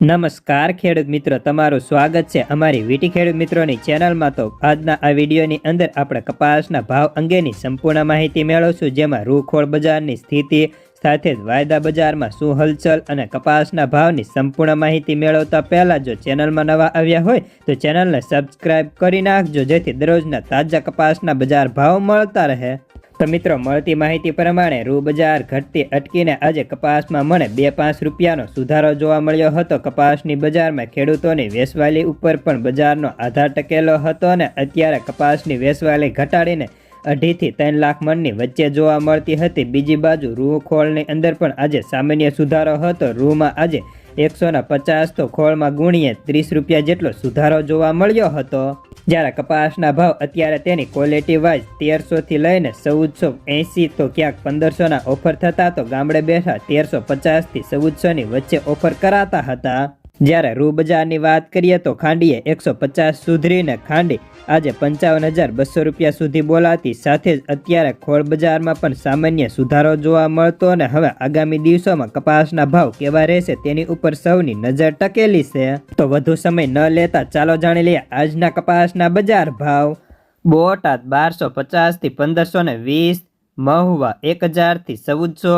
નમસ્કાર ખેડૂત મિત્રો, તમારું સ્વાગત છે અમારી વીટી ખેડૂત મિત્રોની ચેનલમાં. તો આજના આ વિડીયોની અંદર આપણે કપાસના ભાવ અંગેની સંપૂર્ણ માહિતી મેળવશું, જેમાં રૂખોળ બજારની સ્થિતિ, સાથે જ વાયદા બજારમાં શું હલચલ અને કપાસના ભાવની સંપૂર્ણ માહિતી મેળવતા પહેલાં જો ચેનલમાં નવા આવ્યા હોય, તો ચેનલને સબસ્ક્રાઇબ કરી નાખજો, જેથી દરરોજના તાજા કપાસના બજાર ભાવ મળતા રહે. તો મિત્રો, મળતી માહિતી પ્રમાણે રૂ બજાર ઘટતી અટકીને આજે કપાસમાં મને બે પાંચ રૂપિયાનો સુધારો જોવા મળ્યો હતો. કપાસની બજારમાં ખેડૂતોની વેસવાલી ઉપર પણ બજારનો આધાર ટકેલો હતો અને અત્યારે કપાસની વેસવાલી ઘટાડીને અઢીથી ત્રણ લાખ મણની વચ્ચે જોવા મળતી હતી. બીજી બાજુ રૂ ખોળની અંદર પણ આજે સામાન્ય સુધારો હતો. રૂમાં આજે એકસોના પચાસ તો ખોળમાં ગુણીએ ત્રીસ રૂપિયા જેટલો સુધારો જોવા મળ્યો હતો. જ્યારે કપાસના ભાવ અત્યારે તેની ક્વોલિટી વાઇઝ તેરસોથી લઈને ચૌદસો એંસી તો ક્યાંક પંદરસોના ઓફર થતા તો ગામડે બેઠા તેરસો પચાસથી ચૌદસોની વચ્ચે ઓફર કરાતા હતા. જ્યારે રૂ બજારની વાત કરીએ તો ખાંડીએ એકસો પચાસ સુધરીને ખાંડી આજે પંચાવન હજાર બસો રૂપિયા સુધી બોલાતી, સાથે જ અત્યારે ખોળ બજારમાં પણ સામાન્ય સુધારો જોવા મળતો અને હવે આગામી દિવસોમાં કપાસના ભાવ કેવા રહેશે તેની ઉપર સૌની નજર ટકેલી છે. તો વધુ સમય ન લેતા ચાલો જાણી લઈએ આજના કપાસના બજાર ભાવ. બોટાદ બારસો પચાસથી પંદરસો ને વીસ, મહુવા એક હજારથી ચૌદસો,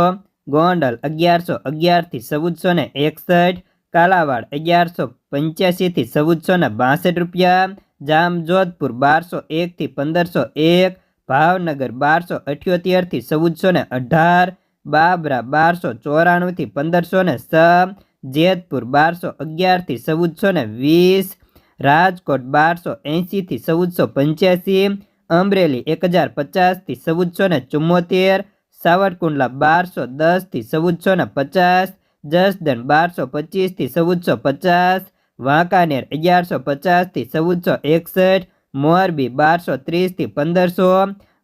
ગોંડલ અગિયારસો અગિયારથી ચૌદસો ને એકસઠ કાલાવાડ અગિયારસો પંચ્યાસીથી ચૌદસો ને બાસઠ રૂપિયા, જામજોધપુર બારસો એકથી પંદરસો એક, ભાવનગર બારસો અઠ્યોતેરથી ચૌદસો ને અઢાર, બાબરા બારસો ચોરાણુંથી પંદરસો ને છ, જેતપુર બારસો અગિયારથી ચૌદસો ને વીસ, રાજકોટ બારસો એંશીથી ચૌદસો પંચ્યાસી, અમરેલી એક હજાર પચાસથી ચૌદસો ને ચુમ્મોતેર, સાવરકુંડલા બારસો દસથી ચૌદસો ને પચાસ જસદણ બારસો પચીસથી ચૌદસો પચાસ, વાંકાનેર અગિયારસો પચાસથી ચૌદસો એકસઠ, મોરબી બારસો ત્રીસથી પંદરસો,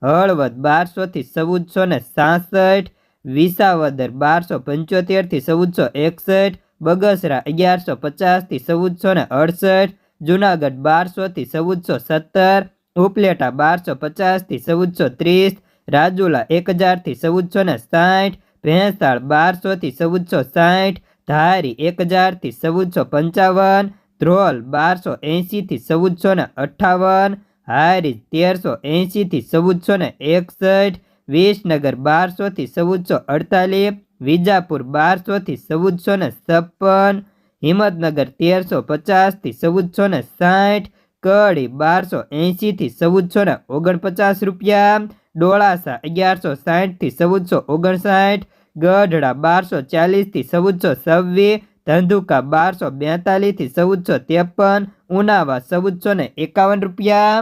હળવદ બારસોથી ચૌદસો ને સાસઠ, વિસાવદર બારસો પંચોતેરથી ચૌદસો એકસઠ, બગસરા અગિયારસો પચાસથી ચૌદસો ને અડસઠ, જુનાગઢ બારસોથી ચૌદસો સત્તર, ઉપલેટા બારસો પચાસથી ચૌદસો ત્રીસ, રાજુલા એક હજારથી ચૌદસો ને સાઠ ભેંસાળ બારસોથી ચૌદસો સાઠ ધારી એક હજારથી ચૌદસો પંચાવન, ધ્રોલ બારસો એંશીથી ચૌદસો ને અઠ્ઠાવન હારીજ તેરસો એંશીથી ચૌદસો ને એકસઠ, વિસનગર બારસોથી ચૌદસો અડતાલીસ, વિજાપુર બારસોથી ચૌદસો ને છપ્પન, હિંમતનગર તેરસો પચાસથી ચૌદસો ને સાઠ કડી બારસો એંશીથી ચૌદસો ને ઓગણપચાસ રૂપિયા ડોળાસા અગિયારસો સાહીઠથી ચૌદસો ઓગણસાઠ, ગઢડા બારસો ચાલીસથી ચૌદસો છવ્વીસ, ધંધુકા બારસો બેતાલીસથી ચૌદસો ત્રેપન, ઉનાવા ચૌદસો ને એકાવન રૂપિયા.